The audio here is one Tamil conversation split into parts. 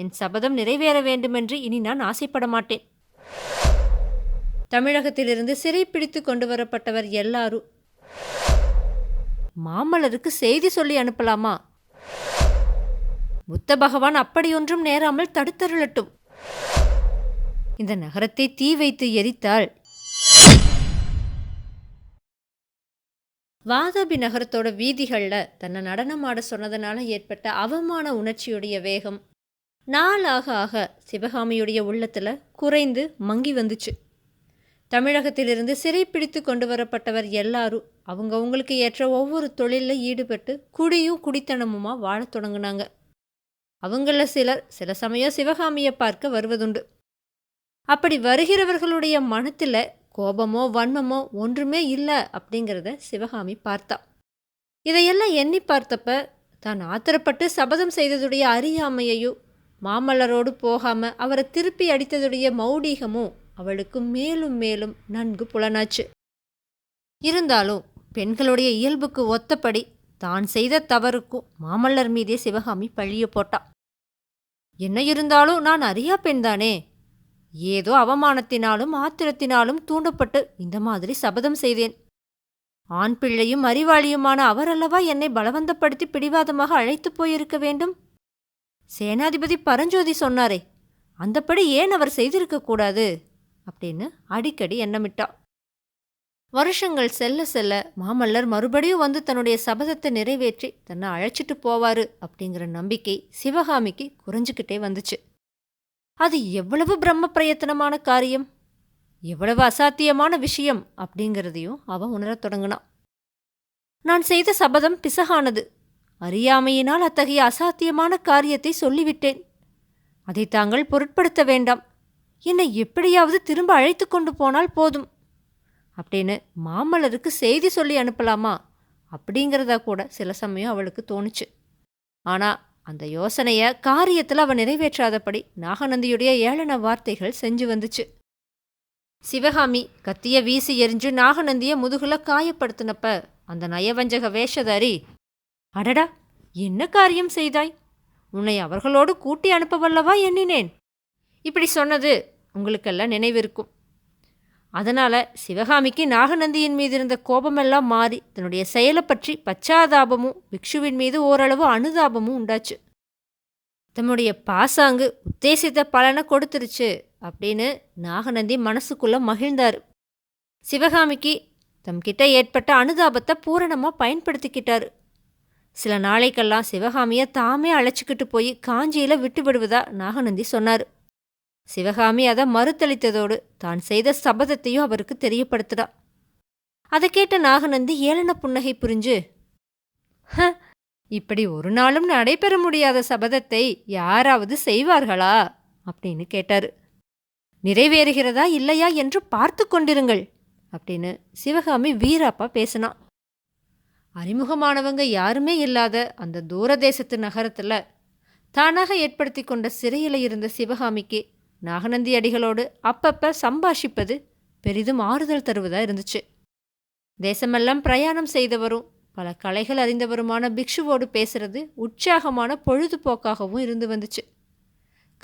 என் சபதம் நிறைவேற வேண்டுமென்று இனி நான் ஆசைப்பட மாட்டேன். தமிழகத்திலிருந்து சிறை பிடித்து கொண்டு வரப்பட்டவர் எல்லாரும் மாமல்லருக்கு செய்தி சொல்லி அனுப்பலாமா? புத்த பகவான் அப்படியொன்றும் நேராமல் தடுத்தருளட்டும். இந்த நகரத்தை தீ வைத்து எரித்தால் வாதாபி நகரத்தோட வீதிகளில் தன்னை நடனமாட சொன்னதனால ஏற்பட்ட அவமான உணர்ச்சியுடைய வேகம் நாளாக ஆக சிவகாமியுடைய உள்ளத்தில் குறைந்து மங்கி வந்துச்சு. தமிழகத்திலிருந்து சிறை பிடித்து கொண்டு வரப்பட்டவர் எல்லாரும் அவங்கவங்களுக்கு ஏற்ற ஒவ்வொரு தொழிலில் ஈடுபட்டு குடியும் குடித்தனமுமா வாழத் தொடங்கினாங்க. அவங்கள சிலர் சில சமயம் சிவகாமியை பார்க்க வருவதுண்டு. அப்படி வருகிறவர்களுடைய மனத்தில் கோபமோ வன்மமோ ஒன்றுமே இல்லை அப்படிங்கிறத சிவகாமி பார்த்தா. இதையெல்லாம் எண்ணி பார்த்தப்ப தான் ஆத்திரப்பட்டு சபதம் செய்ததுடைய அறியாமையையும் மாமல்லரோடு போகாம அவரை திருப்பி அடித்ததுடைய மௌடிகமும் அவளுக்கு மேலும் மேலும் நன்கு புலனாச்சு. இருந்தாலும் பெண்களுடைய இயல்புக்கு ஒத்தபடி தான் செய்த தவறுக்கும் மாமல்லர் மீதே சிவகாமி பழிய போட்டா. என்ன இருந்தாலும் நான் அறியா பெண்தானே? ஏதோ அவமானத்தினாலும் ஆத்திரத்தினாலும் தூண்டப்பட்டு இந்த மாதிரி சபதம் செய்தேன். ஆண் பிள்ளையும் அறிவாளியுமான அவரல்லவா என்னை பலவந்தப்படுத்தி பிடிவாதமாக அழைத்துப் போயிருக்க வேண்டும்? சேனாதிபதி பரஞ்சோதி சொன்னாரே அந்தப்படி ஏன் அவர் செய்திருக்க கூடாது? அப்படின்னு அடிக்கடி எண்ணமிட்டா. வருஷங்கள் செல்ல செல்ல மாமல்லர் மறுபடியும் வந்து தன்னுடைய சபதத்தை நிறைவேற்றி தன்னை அழைச்சிட்டு போவாரு அப்படிங்கிற நம்பிக்கை சிவகாமிக்கு குறைஞ்சுக்கிட்டே வந்துச்சு. அது எவ்வளவு பிரம்ம பிரயத்தனமான காரியம்? எவ்வளவு அசாத்தியமான விஷயம் அப்படிங்கிறதையும் அவன் உணரத் தொடங்கினான். நான் செய்த சபதம் பிசகானது. அறியாமையினால் அத்தகைய அசாத்தியமான காரியத்தை சொல்லிவிட்டேன். அதை தாங்கள் பொருட்படுத்த வேண்டாம். என்னை எப்படியாவது திரும்ப அழைத்து கொண்டு போனால் போதும். அப்படின்னு மாமல்லருக்கு செய்தி சொல்லி அனுப்பலாமா? அப்படிங்கிறதா கூட சில சமயம் அவளுக்கு தோணுச்சு. ஆனால் அந்த யோசனையை காரியத்தில் அவன் நிறைவேற்றாதபடி நாகநந்தியுடைய ஏளன வார்த்தைகள் செஞ்சு வந்துச்சு. சிவகாமி கத்திய வீசி எரிஞ்சு நாகநந்திய முதுகுல காயப்படுத்தினப்ப அந்த நயவஞ்சக வேஷதாரி அடடா என்ன காரியம் செய்தாய்? உன்னை அவர்களோடு கூட்டி அனுப்பவல்லவா எண்ணினேன். இப்படி சொன்னது உங்களுக்கெல்லாம் நினைவிருக்கும். அதனால் சிவகாமிக்கு நாகநந்தியின் மீது இருந்த கோபமெல்லாம் மாறி தன்னுடைய செயலை பற்றி பச்சாதாபமும் பிக்ஷுவின் மீது ஓரளவு அனுதாபமும் உண்டாச்சு. தம்முடைய பாசாங்கு உத்தேசித்த பலனை கொடுத்துருச்சு அப்படின்னு நாகநந்தி மனசுக்குள்ள மகிழ்ந்தார். சிவகாமிக்கு தம்கிட்ட ஏற்பட்ட அனுதாபத்தை பூரணமாக பயன்படுத்திக்கிட்டாரு. சில நாளைக்கெல்லாம் சிவகாமியை தாமே அழைச்சிக்கிட்டு போய் காஞ்சியில் விட்டுவிடுவதா நாகநந்தி சொன்னார். சிவகாமி அதை மறுத்தளித்ததோடு தான் செய்த சபதத்தையும் அவருக்கு தெரியப்படுத்துடா அதை கேட்ட நாகநந்தி ஏளன புன்னகை புரிஞ்சு "ஹ, இப்படி ஒரு நாளும் நடைபெற முடியாத சபதத்தை யாராவது செய்வார்களா? அப்படின்னு கேட்டார். நிறைவேறுகிறதா இல்லையா என்று பார்த்து கொண்டிருங்கள் அப்படின்னு சிவகாமி வீராப்பா பேசினான் அறிமுகமானவங்க யாருமே இல்லாத அந்த தூரதேசத்து நகரத்தில் தானாக ஏற்படுத்தி கொண்ட சிறையில் இருந்த சிவகாமிக்கு நாகநந்தி அடிகளோடு அப்பப்போ சம்பாஷிப்பது பெரிதும் ஆறுதல் தருவதாக இருந்துச்சு. தேசமெல்லாம் பிரயாணம் செய்தவரும் பல கலைகள் அறிந்தவருமான பிக்ஷுவோடு பேசுறது உற்சாகமான பொழுதுபோக்காகவும் இருந்து வந்துச்சு.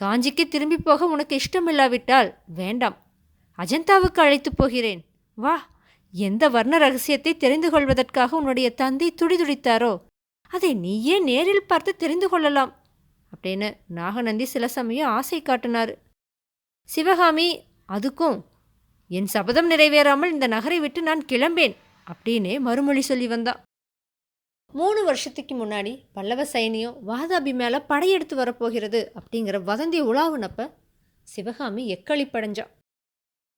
காஞ்சிக்கு திரும்பி போக உனக்கு இஷ்டமில்லாவிட்டால் வேண்டாம். அஜந்தாவுக்கு அழைத்து போகிறேன். வா எந்த வர்ண ரகசியத்தை தெரிந்து கொள்வதற்காக உன்னுடைய தந்தை துடிதுடித்தாரோ அதை நீயே நேரில் பார்த்து தெரிந்து கொள்ளலாம் அப்படின்னு நாகநந்தி சில சமயம் ஆசை காட்டினார். சிவகாமி அதுக்கும் என் சபதம் நிறைவேறாமல் இந்த நகரை விட்டு நான் கிளம்பேன் அப்படின்னே மறுமொழி சொல்லி வந்தான். மூணு வருஷத்துக்கு முன்னாடி பல்லவ சைனியம் வாதாபி மேலே படையெடுத்து வரப்போகிறது அப்படிங்கிற வதந்தி உலாவுனப்ப சிவகாமி எக்களிப்படைஞ்சா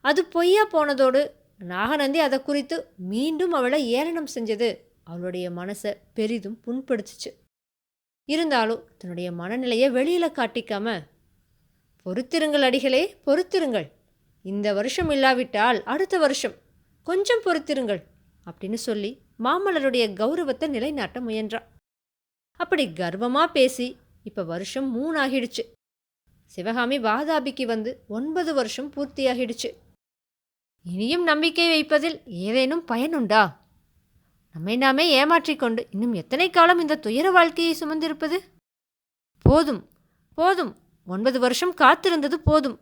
அது பொய்யா போனதோடு நாகநந்தி அதை குறித்து மீண்டும் அவளை ஏளனம் செஞ்சது. அவளுடைய மனசை பெரிதும் புண்படுத்துச்சு. இருந்தாலும் தன்னுடைய மனநிலையை வெளியில் காட்டிக்காம பொறுத்திருங்கள் அடிகளே பொறுத்திருங்கள். இந்த வருஷம் இல்லாவிட்டால் அடுத்த வருஷம் கொஞ்சம் பொறுத்திருங்கள் அப்படின்னு சொல்லி மாமல்லருடைய கௌரவத்தை நிலைநாட்ட முயன்றான் அப்படி கர்வமாக பேசி இப்போ வருஷம் மூணு ஆகிடுச்சு சிவகாமி வாதாபிக்கு வந்து ஒன்பது வருஷம் பூர்த்தியாகிடுச்சு. இனியும் நம்பிக்கை வைப்பதில் ஏதேனும் பயனுண்டா நம்மை நாமே ஏமாற்றிக்கொண்டு இன்னும் எத்தனை காலம் இந்த துயர வாழ்க்கையை சுமந்திருப்பது? போதும் போதும். ஒன்பது வருஷம் காத்திருந்தது போதும்.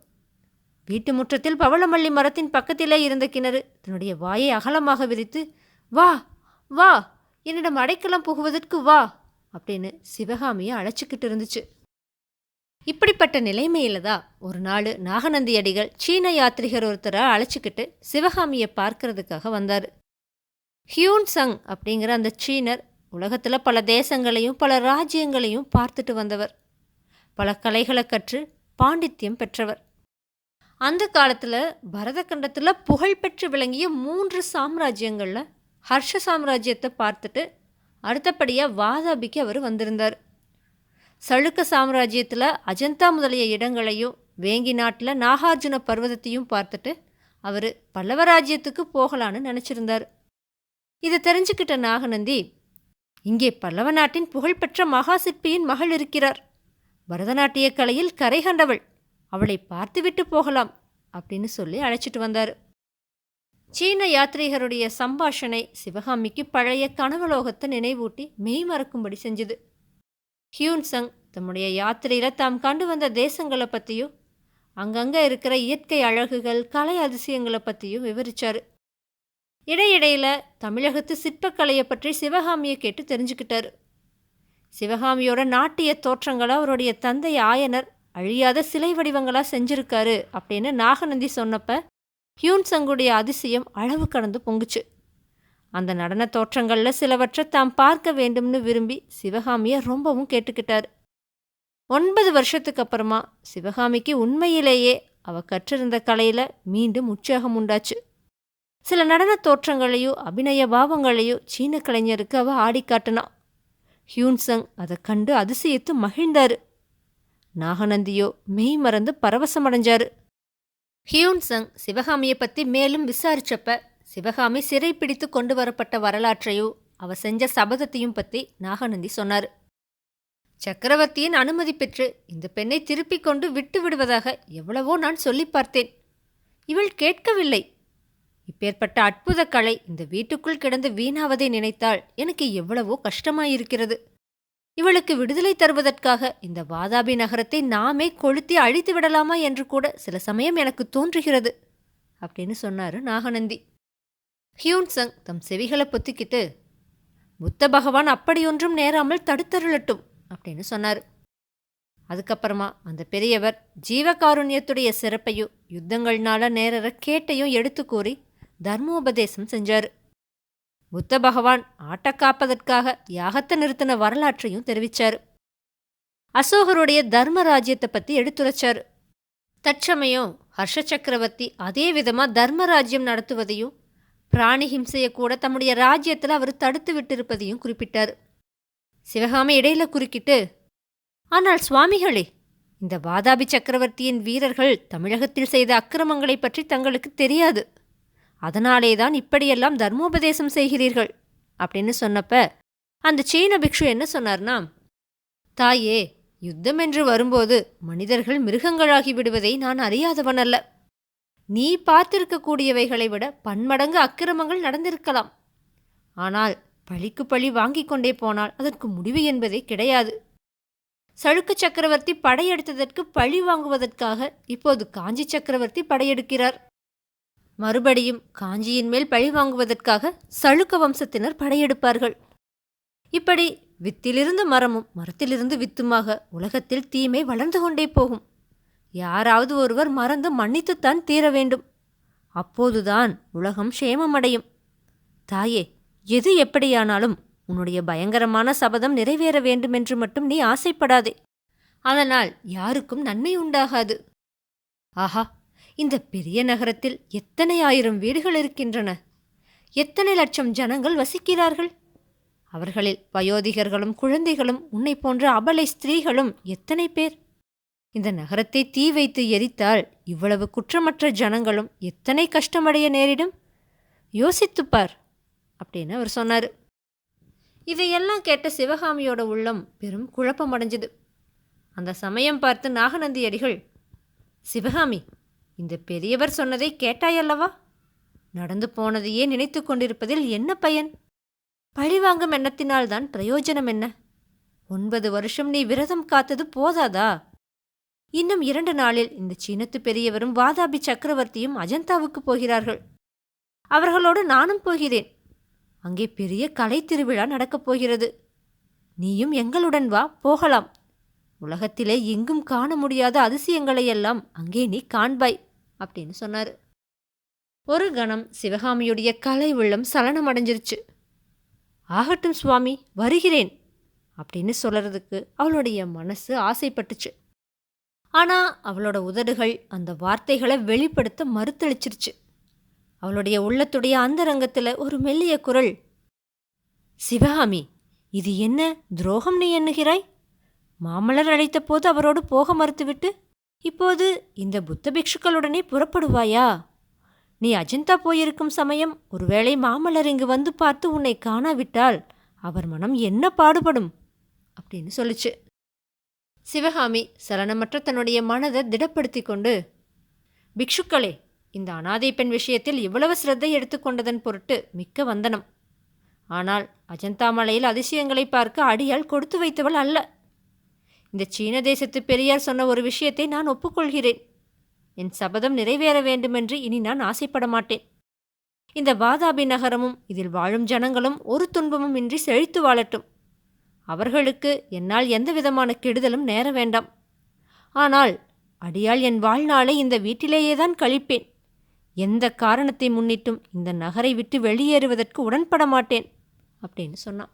வீட்டு முற்றத்தில் பவளமல்லி மரத்தின் பக்கத்திலே இருந்த கிணறு தன்னுடைய வாயை அகலமாக விரித்து வா வா என்னிடம் அடைக்கலம் புகுவதற்கு வா அப்படின்னு சிவகாமியை அழைச்சிக்கிட்டு இருந்துச்சு. இப்படிப்பட்ட நிலைமையில தான் ஒரு நாள் நாகநந்தி அடிகள் சீன யாத்ரிகர் ஒருத்தரை அழைச்சிக்கிட்டு சிவகாமியை பார்க்கறதுக்காக வந்தார். ஹியூன் சங் அப்படிங்கிற அந்த சீனர் உலகத்தில் பல தேசங்களையும் பல ராஜ்யங்களையும் பார்த்துட்டு வந்தவர். பல கலைகளை கற்று பாண்டித்யம் பெற்றவர். அந்த காலத்தில் பரதகண்டத்தில் புகழ்பெற்று விளங்கிய மூன்று சாம்ராஜ்யங்களில் ஹர்ஷ சாம்ராஜ்யத்தை பார்த்துட்டு அடுத்தபடியாக வாதாபிக்கு அவர் வந்திருந்தார். சளுக்க சாம்ராஜ்யத்தில் அஜந்தா முதலிய இடங்களையும் வேங்கி நாட்டில் நாகார்ஜுன பர்வதத்தையும் பார்த்துட்டு அவர் பல்லவ ராஜ்யத்துக்கு போகலான்னு நினச்சிருந்தார். இதை தெரிஞ்சுக்கிட்ட நாகநந்தி இங்கே பல்லவ நாட்டின் புகழ்பெற்ற மகா சிற்பியின் மகள் இருக்கிறார். பரதநாட்டிய கலையில் கரை கண்டவள். அவளை பார்த்துவிட்டு போகலாம் அப்படின்னு சொல்லி அழைச்சிட்டு வந்தார். சீன யாத்ரீகருடைய சம்பாஷணை சிவகாமிக்கு பழைய கனவலோகத்தை நினைவூட்டி மெய் மறக்கும்படி செஞ்சுது. ஹியூன்சங் தம்முடைய யாத்திரையில் தாம் கண்டு வந்த தேசங்களை பற்றியும் அங்கங்கே இருக்கிற இயற்கை அழகுகள் கலை அதிசயங்களை பற்றியும் விவரிச்சார். இடையிடையில் தமிழகத்து சிற்பக்கலையை பற்றி சிவகாமியை கேட்டு தெரிஞ்சுக்கிட்டார். சிவகாமியோட நாட்டிய தோற்றங்களை அவருடைய தந்தை ஆயனர் அழியாத சிலை வடிவங்களாக செஞ்சுருக்காரு அப்படின்னு நாகநந்தி சொன்னப்ப ஹியூன்சங்குடைய அதிசயம் அளவு கடந்து பொங்குச்சு. அந்த நடன தோற்றங்களில் சிலவற்றை தாம் பார்க்க வேண்டும்னு விரும்பி சிவகாமியை ரொம்பவும் கேட்டுக்கிட்டார். ஒன்பது வருஷத்துக்கு அப்புறமா சிவகாமிக்கு உண்மையிலேயே அவ கற்றிருந்த கலையில் மீண்டும் உற்சாகம் உண்டாச்சு. சில நடன தோற்றங்களையோ அபிநய பாவங்களையோ சீன கலைஞருக்கு அவ ஆடி காட்டினா. ஹியூன்சங் அதை கண்டு அதிசயித்து மகிழ்ந்தாரு. நாகநந்தியோ மெய் மறந்து பரவசமடைஞ்சாரு ஹியூன்சங் சிவகாமியை பற்றி மேலும் விசாரிச்சப்ப சிவகாமி சிறை பிடித்து கொண்டு வரப்பட்ட வரலாற்றையோ அவ செஞ்ச சபதத்தையும் பற்றி நாகநந்தி சொன்னார். சக்கரவர்த்தியின் அனுமதி பெற்று இந்த பெண்ணை திருப்பிக் கொண்டு விட்டு விடுவதாக எவ்வளவோ நான் சொல்லி பார்த்தேன். இவள் கேட்கவில்லை. இப்பேற்பட்ட அற்புத கலை இந்த வீட்டுக்குள் கிடந்து வீணாவதை நினைத்தால் எனக்கு எவ்வளவோ கஷ்டமாயிருக்கிறது. இவளுக்கு விடுதலை தருவதற்காக இந்த வாதாபி நகரத்தை நாமே கொளுத்தி அழித்து விடலாமா என்று கூட சில சமயம் எனக்கு தோன்றுகிறது அப்படின்னு சொன்னாரு நாகநந்தி. ஹியூன்சங் தம் செவிகளை பொத்திக்கிட்டு புத்த பகவான் அப்படியொன்றும் நேராமல் தடுத்தருளட்டும் அப்படின்னு சொன்னார். அதுக்கப்புறமா அந்த பெரியவர் ஜீவகாருண்யத்துடைய சிறப்பையும் யுத்தங்கள்னால நேரற கேட்டையும் எடுத்து கூறி தர்மோபதேசம் செஞ்சார். புத்த பகவான் ஆட்ட காப்பதற்காக யாகத்தை நிறுத்தின வரலாற்றையும் தெரிவிச்சார். அசோகருடைய தர்ம ராஜ்யத்தை பற்றி எடுத்துரைச்சார். தற்சமயம் ஹர்ஷ சக்கரவர்த்தி அதே விதமாக தர்மராஜ்யம் நடத்துவதையும் பிராணி ஹிம்சையை கூட தம்முடைய ராஜ்யத்தில் அவர் தடுத்து விட்டிருப்பதையும் குறிப்பிட்டார். சிவகாமி இடையில குறுக்கிட்டு ஆனால் சுவாமிகளே இந்த வாதாபி சக்கரவர்த்தியின் வீரர்கள் தமிழகத்தில் செய்த அக்கிரமங்களை பற்றி தங்களுக்கு தெரியாது. அதனாலே தான் இப்படியெல்லாம் தர்மோபதேசம் செய்கிறீர்கள் அப்படின்னு சொன்னப்ப அந்த சீன பிக்ஷு என்ன சொன்னார்னா தாயே யுத்தம் என்று வரும்போது மனிதர்கள் மிருகங்களாகி விடுவதை நான் அறியாதவன் அல்ல நீ பார்த்திருக்கக்கூடியவைகளை விட பன்மடங்கு அக்கிரமங்கள் நடந்திருக்கலாம். ஆனால் பழிக்கு பழி வாங்கிக் கொண்டே போனால் அதற்கு முடிவு என்பதே கிடையாது. சழுக்கு சக்கரவர்த்தி படையெடுத்ததற்கு பழி வாங்குவதற்காக இப்போது காஞ்சி சக்கரவர்த்தி படையெடுக்கிறார். மறுபடியும் காஞ்சியின் மேல் பழி வாங்குவதற்காக சழுக்க வம்சத்தினர் படையெடுப்பார்கள். இப்படி வித்திலிருந்து மரமும் மரத்திலிருந்து வித்துமாக உலகத்தில் தீமை வளர்ந்து கொண்டே போகும். யாராவது ஒருவர் மறந்து மன்னித்துத்தான் தீர வேண்டும். அப்போதுதான் உலகம் சேமமடையும் தாயே எது எப்படியானாலும் உன்னுடைய பயங்கரமான சபதம் நிறைவேற வேண்டுமென்று மட்டும் நீ ஆசைப்படாதே. அதனால் யாருக்கும் நன்மை உண்டாகாது. ஆஹா இந்த பெரிய நகரத்தில் எத்தனை ஆயிரம் வீடுகள் இருக்கின்றன? எத்தனை லட்சம் ஜனங்கள் வசிக்கிறார்கள்? அவர்களில் வயோதிகர்களும் குழந்தைகளும் உன்னை போன்ற அபலை ஸ்திரீகளும் எத்தனை பேர்? இந்த நகரத்தை தீ வைத்து எரித்தால் இவ்வளவு குற்றமற்ற ஜனங்களும் எத்தனை கஷ்டமடைய நேரிடும்? யோசித்துப்பார் அப்படின்னு அவர் சொன்னார். இதையெல்லாம் கேட்ட சிவகாமியோட உள்ளம் பெரும் குழப்பமடைஞ்சது. அந்த சமயம் பார்த்து நாகநந்தி அடிகள் சிவகாமி இந்த பெரியவர் சொன்னதை கேட்டாயல்லவா? நடந்து போனதையே நினைத்து கொண்டிருப்பதில் என்ன பயன்? பழிவாங்கும் எண்ணத்தினால்தான் பிரயோஜனம் என்ன? ஒன்பது வருஷம் நீ விரதம் காத்தது போதாதா? இன்னும் இரண்டு நாளில் இந்த சீனத்து பெரியவரும் வாதாபி சக்கரவர்த்தியும் அஜந்தாவுக்கு போகிறார்கள். அவர்களோடு நானும் போகிறேன். அங்கே பெரிய கலை திருவிழா நடக்கப் போகிறது. நீயும் எங்களுடன் வா போகலாம். உலகத்திலே எங்கும் காண முடியாத அதிசயங்களையெல்லாம் அங்கே நீ காண்பாய் அப்படின்னு சொன்னார். ஒரு கணம் சிவகாமியுடைய கலை உள்ளம் சலனமடைஞ்சிருச்சு. ஆகட்டும் சுவாமி வருகிறேன் அப்படின்னு சொல்றதுக்கு அவளுடைய மனசு ஆசைப்பட்டுச்சு. ஆனால் அவளோட உதடுகள் அந்த வார்த்தைகளை வெளிப்படுத்த மறுத்தளிச்சிருச்சு. அவளுடைய உள்ளத்துடைய அந்தரங்கத்தில் ஒரு மெல்லிய குரல் சிவகாமி இது என்ன துரோகம் நீ எண்ணுகிறாய்? மாமலர் அழைத்த போது அவரோடு போக மறுத்துவிட்டு இப்போது இந்த புத்த பிக்ஷுக்களுடனே புறப்படுவாயா? நீ அஜந்தா போயிருக்கும் சமயம் ஒருவேளை மாமலர் இங்கு வந்து பார்த்து உன்னை காணாவிட்டால் அவர் மனம் என்ன பாடுபடும்? அப்படின்னு சொல்லுச்சு. சிவகாமி சலனமற்ற தன்னுடைய மனதை திடப்படுத்தி கொண்டு பிக்ஷுக்களே இந்த அனாதை பெண் விஷயத்தில் இவ்வளவு சிரத்தை எடுத்துக்கொண்டதன் பொருட்டு மிக்க வந்தனம். ஆனால் அஜந்தா மலையில் அதிசயங்களை பார்க்க அடியால் கொடுத்து வைத்தவள் அல்ல. இந்த சீன தேசத்து பெரியார் சொன்ன ஒரு விஷயத்தை நான் ஒப்புக்கொள்கிறேன். என் சபதம் நிறைவேற வேண்டுமென்று இனி நான் ஆசைப்பட மாட்டேன். இந்த வாதாபி நகரமும் இதில் வாழும் ஜனங்களும் ஒரு துன்பமும் இன்றி செழித்து வாழட்டும். அவர்களுக்கு என்னால் எந்த விதமான கெடுதலும் நேர வேண்டாம். ஆனால் அடியால் என் வாழ்நாளை இந்த வீட்டிலேயே தான் கழிப்பேன். எந்த காரணத்தை முன்னிட்டும் இந்த நகரை விட்டு வெளியேறுவதற்கு உடன்பட மாட்டேன் அப்படின்னு சொன்னான்.